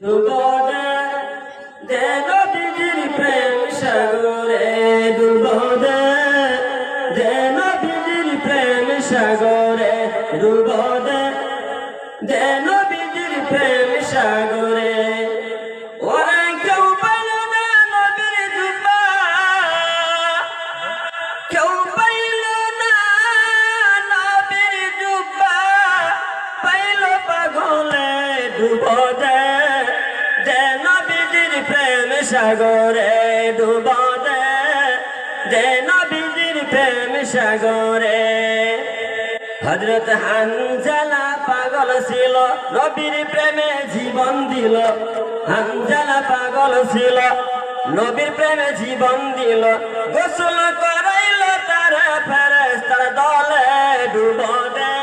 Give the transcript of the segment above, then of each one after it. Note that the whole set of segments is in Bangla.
ডুবদে দে নবীজির প্রেম সাগরে ডুবদে দে নবীজির প্রেম সাগরে ডুবদে দে নবীজির প্রেম সাগরে। ওরা প্রেম সাগরে ডুব দে নবীজির প্রেম সাগরে। হজরত হানজালা পাগল ছিল, নবীর প্রেমে জীবন দিল। হানজালা পাগল ছিল, নবীর প্রেমে জীবন দিল। গোসল করাইল তারা ফেরেস্তার দলে ডুব দে,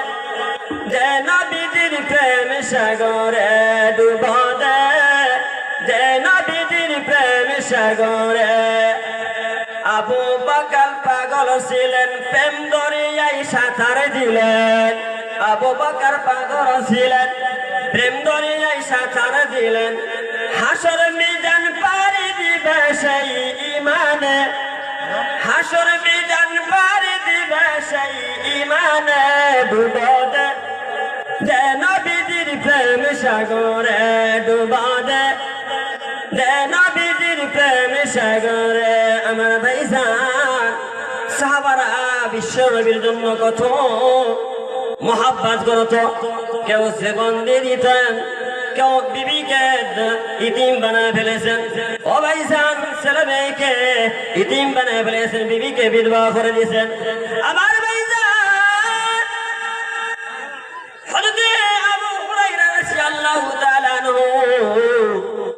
যে নবীজির প্রেম সাগরে ডুব সাগরে। আবু বকর পাগল ছিলেন, প্রেম দরিয়ায় সাঁতার দিলেন। আবু বকর পাগল ছিলেন, প্রেম দরিয়ায় সাঁতার দিলেন। হাসর মিজান পারি দিবে সেই ইমানে। হাসর মিজান পারি দিবে সেই ইমানে। প্রেম সাগরে সাগরে আমার ভাইজান সাহাবারা বিশ্ব নবীর জন্য কত মহাব্বাত করত। কেউ সেবন দিতেন, কেউ বিবিকে ইতিম বানায় ফেলেছেন। ও ভাইজান, ছেলে মেয়েকে ইতিম বানায় ফেলেছেন, বিবিকে বিধবা করে দিয়েছেন। আবার